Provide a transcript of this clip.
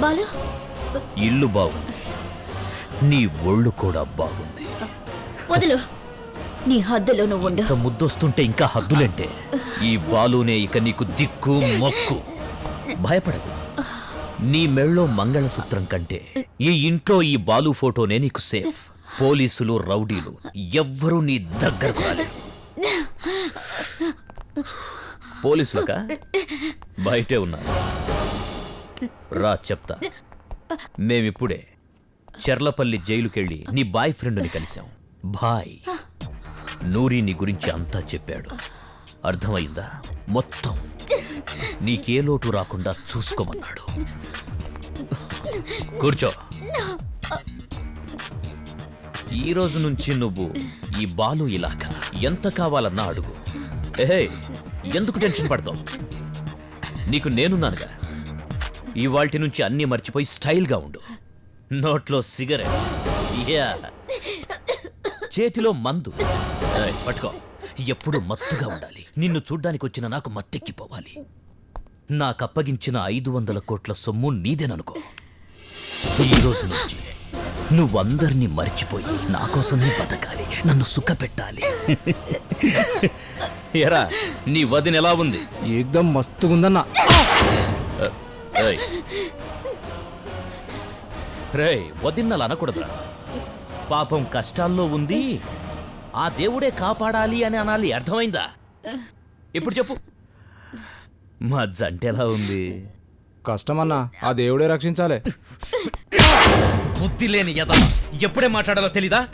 బాలు? ఇల్లు బాగుంది. నీ ఒళ్ళు కూడా బాగుంది. వదులు. నీ హద్దులో నువ్వు ఉండు. ముద్దొస్తుంటే ఇంకా హద్దులేంటే? ఈ బాలునే ఇక నీకు దిక్కు మొక్కు. భయపడకు. నీ మెళ్ళో మంగళసూత్రం కంటే ఈ ఇంట్లో ఈ బాలు ఫోటోనే నీకు సేఫ్. పోలీసులు రౌడీలు ఎవ్వరూ నీ దగ్గరకు రాలేరు. పోలీసులక? బయటే ఉన్నారు. రా చెప్తా. మేమిప్పుడే చెర్లపల్లి జైలుకెళ్ళి నీ బాయ్ ఫ్రెండ్ని కలిశాం. బాయ్. నూరి నీ గురించి అంతా చెప్పాడు. అర్థమైందా? మొత్తం. నీకే లోటు రాకుండా చూసుకోమన్నాడు. కూర్చో. ఈ రోజు నుంచి నువ్వు ఈ బాలు ఇలాగా ఎంత కావాలన్నా అడుగు. ఏహే ఎందుకు టెన్షన్ పడతావు? నీకు నేనున్నానుగా. ఇవాల్టి నుంచి అన్నీ మర్చిపోయి స్టైల్గా ఉండు. నోట్లో సిగరెట్. యా. చేతిలో మందు. పట్టుకో. ఎప్పుడు మత్తుగా ఉండాలి. నిన్ను చూడ్డానికి వచ్చిన నాకు మత్తెక్కిపోవాలి. నాకప్పగించిన ఐదు వందల కోట్ల సొమ్ము నీదేననుకో. ఈ రోజు నుంచి నువ్వందరినీ మర్చిపోయి నా కోసమే బతకాలి. నన్ను సుఖ పెట్టాలి. ఎరా నీ వదిన ఎలా ఉంది? ఏకదం మస్తుగుందన్న. ఏయ్. రేయ్ వదిన్నలు అనకూడదురా. పాపం కష్టాల్లో ఉంది. ఆ దేవుడే కాపాడాలి అని అనాలి. అర్థమైందా? ఇప్పుడు చెప్పు. మా జంట ఎలా ఉంది? కష్టమన్నా ఆ దేవుడే రక్షించాలి. బుద్ధి లేని యద ఎప్పుడే మాట్లాడాలో తెలీదా?